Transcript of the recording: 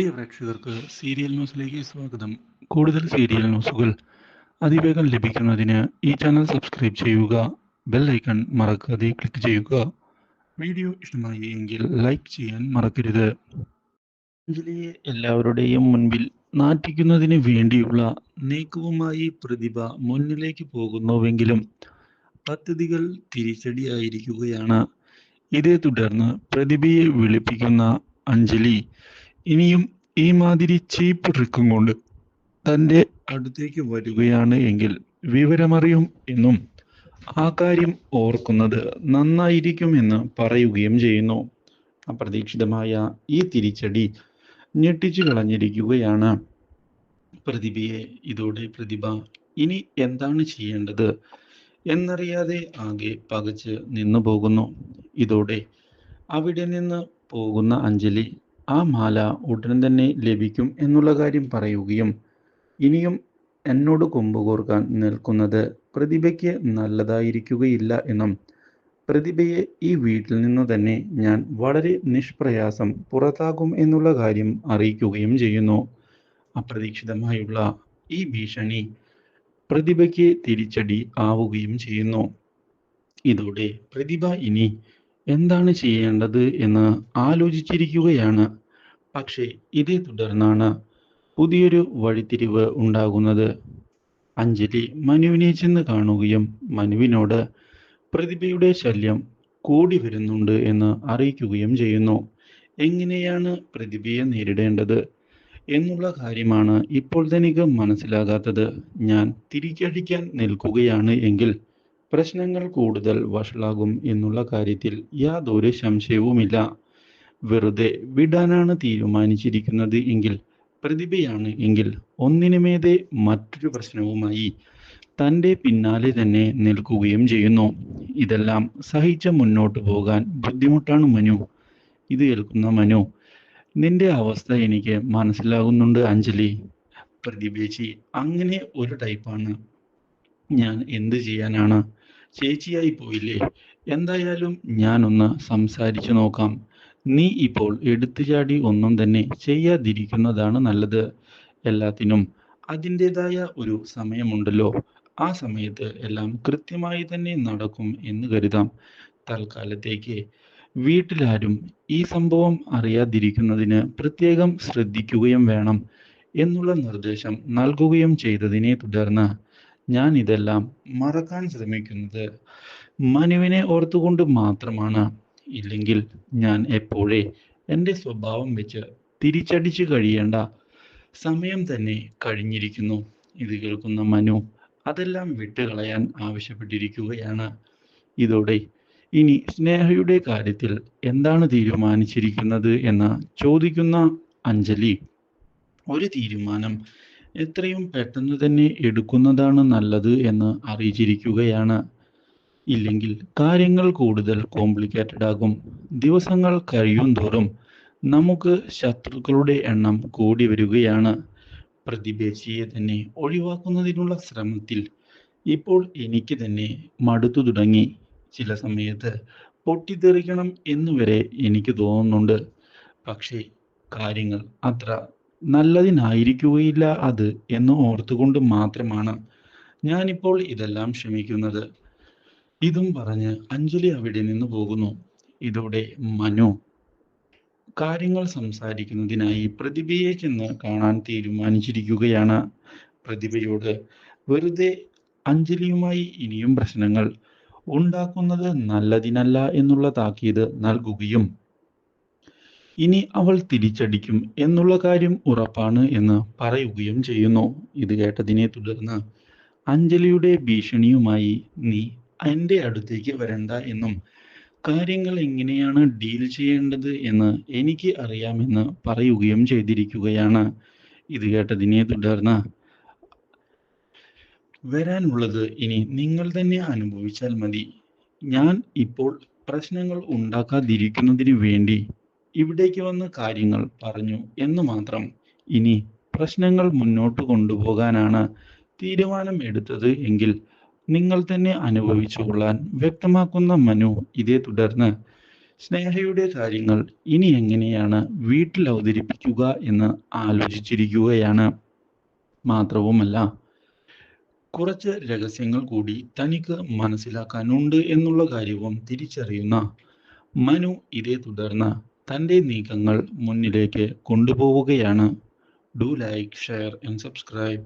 പ്രിയ പ്രേക്ഷകർക്ക് സീരിയൽ ന്യൂസിലേക്ക് സ്വാഗതം. കൂടുതൽ സീരിയൽ ന്യൂസുകൾ അതിവേഗം ലഭിക്കുന്നതിന് ഈ ചാനൽ സബ്സ്ക്രൈബ് ചെയ്യുക ബെൽ ഐക്കൺ മറക്കാതെ ക്ലിക്ക് ചെയ്യുക. വീഡിയോ ഇഷ്ടമായി എങ്കിൽ ലൈക്ക് ചെയ്യാൻ മറക്കരുത്. അഞ്ജലിയെ എല്ലാവരുടെയും മുൻപിൽ നാറ്റിക്കുന്നതിന് വേണ്ടിയുള്ള നീക്കവുമായി പ്രതിഭ മുന്നിലേക്ക് പോകുന്നുവെങ്കിലും പദ്ധതികൾ തിരിച്ചടിയായിരിക്കുകയാണ്. ഇതേ തുടർന്ന് പ്രതിഭയെ വിളിപ്പിക്കുന്ന അഞ്ജലി ഇനിയും ഈ മാതിരി ചീപ്പ് ട്രിക്കും കൊണ്ട് തന്റെ അടുത്തേക്ക് വരികയാണ് എങ്കിൽ വിവരമറിയും എന്നും ആ കാര്യം ഓർക്കുന്നത് നന്നായിരിക്കുമെന്ന് പറയുകയും ചെയ്യുന്നു. അപ്രതീക്ഷിതമായ ഈ തിരിച്ചടി ഞെട്ടിച്ചു കളഞ്ഞിരിക്കുകയാണ്. പ്രതിഭയെ ഇതോടെ പ്രതിഭ ഇനി എന്താണ് ചെയ്യേണ്ടത്? എന്നറിയാതെ ആകെ പകച്ച് നിന്നു പോകുന്നു ഇതോടെ അവിടെ നിന്ന് പോകുന്ന അഞ്ജലി ആ മാല ഉടൻ തന്നെ ലഭിക്കും എന്നുള്ള കാര്യം പറയുകയും ഇനിയും എന്നോട് കൊമ്പുകോർക്കാൻ നിൽക്കുന്നത് പ്രതിഭയ്ക്ക് നല്ലതായിരിക്കുകയില്ല എന്നും പ്രതിഭയെ ഈ വീട്ടിൽ നിന്ന് തന്നെ ഞാൻ വളരെ നിഷ്പ്രയാസം പുറത്താകും എന്നുള്ള കാര്യം അറിയിക്കുകയും ചെയ്യുന്നു. അപ്രതീക്ഷിതമായുള്ള ഈ ഭീഷണി പ്രതിഭയ്ക്ക് തിരിച്ചടി ആവുകയും ചെയ്യുന്നു. ഇതോടെ പ്രതിഭ ഇനി എന്താണ് ചെയ്യേണ്ടത് എന്ന് ആലോചിച്ചിരിക്കുകയാണ്. പക്ഷേ ഇതേ തുടർന്നാണ് പുതിയൊരു വഴിത്തിരിവ് ഉണ്ടാകുന്നത്. അഞ്ജലി മനുവിനെ ചെന്ന് കാണുകയും മനുവിനോട് പ്രതിഭയുടെ ശല്യം കൂടി വരുന്നുണ്ട് എന്ന് അറിയിക്കുകയും ചെയ്യുന്നു. എങ്ങനെയാണ് പ്രതിഭയെ നേരിടേണ്ടത് എന്നുള്ള കാര്യമാണ് ഇപ്പോൾ തനിക്ക് മനസ്സിലാകാത്തത്. ഞാൻ തിരിച്ചടിക്കാൻ നിൽക്കുകയാണ് എങ്കിൽ പ്രശ്നങ്ങൾ കൂടുതൽ വഷളാകും എന്നുള്ള കാര്യത്തിൽ യാതൊരു സംശയവുമില്ല. വെറുതെ വിടാനാണ് തീരുമാനിച്ചിരിക്കുന്നത് എങ്കിൽ പ്രതിഭയാണ് എങ്കിൽ ഒന്നിനുമേതെ മറ്റൊരു പ്രശ്നവുമായി തന്റെ പിന്നാലെ തന്നെ നിൽക്കുകയും ചെയ്യുന്നു. ഇതെല്ലാം സഹിച്ച് മുന്നോട്ട് പോകാൻ ബുദ്ധിമുട്ടാണ് മനു. ഇത് കേൾക്കുന്ന മനു നിന്റെ അവസ്ഥ എനിക്ക് മനസ്സിലാകുന്നുണ്ട് അഞ്ജലി. പ്രതിഭേച്ചി അങ്ങനെ ഒരു ടൈപ്പാണ്. ഞാൻ എന്ത് ചെയ്യാനാണ്? ചേച്ചിയായി പോയില്ലേ? എന്തായാലും ഞാനൊന്ന് സംസാരിച്ചു നോക്കാം. നീ ഇപ്പോൾ എടുത്തുചാടി ഒന്നും തന്നെ ചെയ്യാതിരിക്കുന്നതാണ് നല്ലത് എല്ലാത്തിനും. അതിന്റെതായ ഒരു സമയമുണ്ടല്ലോ. ആ സമയത്ത് എല്ലാം കൃത്യമായി തന്നെ നടക്കും എന്ന് കരുതാം. തൽക്കാലത്തേക്ക് വീട്ടിലാരും ഈ സംഭവം അറിയാതിരിക്കുന്നതിന് പ്രത്യേകം ശ്രദ്ധിക്കുകയും വേണം എന്നുള്ള നിർദ്ദേശം നൽകുകയും ചെയ്തതിനെ തുടർന്ന് ഞാൻ ഇതെല്ലാം മറക്കാൻ ശ്രമിക്കുന്നത്. മനുവിനെ ഓർത്തുകൊണ്ട് മാത്രമാണ്. ഇല്ലെങ്കിൽ ഞാൻ എപ്പോഴേ എന്റെ സ്വഭാവം വെച്ച് തിരിച്ചടിച്ചു കഴിയേണ്ട സമയം തന്നെ കഴിഞ്ഞിരിക്കുന്നു. ഇത് കേൾക്കുന്ന മനു അതെല്ലാം വിട്ടുകളയാൻ ആവശ്യപ്പെട്ടിരിക്കുകയാണ്. ഇതോടെ ഇനി സ്നേഹയുടെ കാര്യത്തിൽ എന്താണ് തീരുമാനിച്ചിരിക്കുന്നത് എന്ന് ചോദിക്കുന്ന അഞ്ജലി ഒരു തീരുമാനം എത്രയും പെട്ടെന്ന് തന്നെ എടുക്കുന്നതാണ് നല്ലത് എന്ന് അറിയിച്ചിരിക്കുകയാണ്. ഇല്ലെങ്കിൽ കാര്യങ്ങൾ കൂടുതൽ കോംപ്ലിക്കേറ്റഡ് ആകും. ദിവസങ്ങൾ കഴിയും തോറും നമുക്ക് ശത്രുക്കളുടെ എണ്ണം കൂടി വരികയാണ്. പ്രതിപേശിയെ തന്നെ ഒഴിവാക്കുന്നതിനുള്ള ശ്രമത്തിൽ ഇപ്പോൾ എനിക്ക് തന്നെ മടുത്തു തുടങ്ങി. ചില സമയത്ത് പൊട്ടിത്തെറിക്കണം എന്നുവരെ എനിക്ക് തോന്നുന്നുണ്ട്. പക്ഷേ കാര്യങ്ങൾ അത്ര നല്ലതിനായിരിക്കുകയില്ല അത് എന്ന് ഓർത്തുകൊണ്ട് മാത്രമാണ് ഞാനിപ്പോൾ ഇതെല്ലാം ക്ഷമിക്കുന്നത്. ഇതും പറഞ്ഞ് അഞ്ജലി അവിടെ നിന്ന് പോകുന്നു. ഇതോടെ മനു കാര്യങ്ങൾ സംസാരിക്കുന്നതിനായി പ്രതിഭയെ ചെന്ന് കാണാൻ തീരുമാനിച്ചിരിക്കുകയാണ്. പ്രതിഭയോട് വെറുതെ അഞ്ജലിയുമായി ഇനിയും പ്രശ്നങ്ങൾ ഉണ്ടാക്കുന്നത് നല്ലതിനല്ല എന്നുള്ള താക്കീത് നൽകുകയും ഇനി അവൾ തിരിച്ചടിക്കും എന്നുള്ള കാര്യം ഉറപ്പാണ് എന്ന് പറയുകയും ചെയ്യുന്നു. ഇത് കേട്ടതിനെ തുടർന്ന് അഞ്ജലിയുടെ ഭീഷണിയുമായി നീ എന്റെ അടുത്തേക്ക് വരണ്ട എന്നും കാര്യങ്ങൾ എങ്ങനെയാണ് ഡീൽ ചെയ്യേണ്ടത് എന്ന് എനിക്ക് അറിയാമെന്ന് പറയുകയും ചെയ്തിരിക്കുകയാണ്. ഇത് കേട്ടതിനെ തുടർന്ന് വരാനുള്ളത് ഇനി നിങ്ങൾ തന്നെ അനുഭവിച്ചാൽ മതി. ഞാൻ ഇപ്പോൾ പ്രശ്നങ്ങൾ ഉണ്ടാക്കാതിരിക്കുന്നതിന് വേണ്ടി ഇവിടേക്ക് വന്ന് കാര്യങ്ങൾ പറഞ്ഞു എന്ന് മാത്രം ഇനി പ്രശ്നങ്ങൾ മുന്നോട്ട് കൊണ്ടുപോകാനാണ് തീരുമാനം എടുത്തത് എങ്കിൽ നിങ്ങൾ തന്നെ അനുഭവിച്ചു കൊള്ളാൻ വ്യക്തമാക്കുന്ന മനു ഇതേ തുടർന്ന് സ്നേഹയുടെ കാര്യങ്ങൾ ഇനി എങ്ങനെയാണ് വീട്ടിൽ അവതരിപ്പിക്കുക എന്ന് ആലോചിച്ചിരിക്കുകയാണ്. മാത്രവുമല്ല കുറച്ച് രഹസ്യങ്ങൾ കൂടി തനിക്ക് മനസ്സിലാക്കാനുണ്ട് എന്നുള്ള കാര്യവും തിരിച്ചറിയുന്ന മനു ഇതേ തുടർന്ന് തന്റെ നീക്കങ്ങൾ മുന്നിലേക്ക് കൊണ്ടുപോവുകയാണ്. Do like share and subscribe.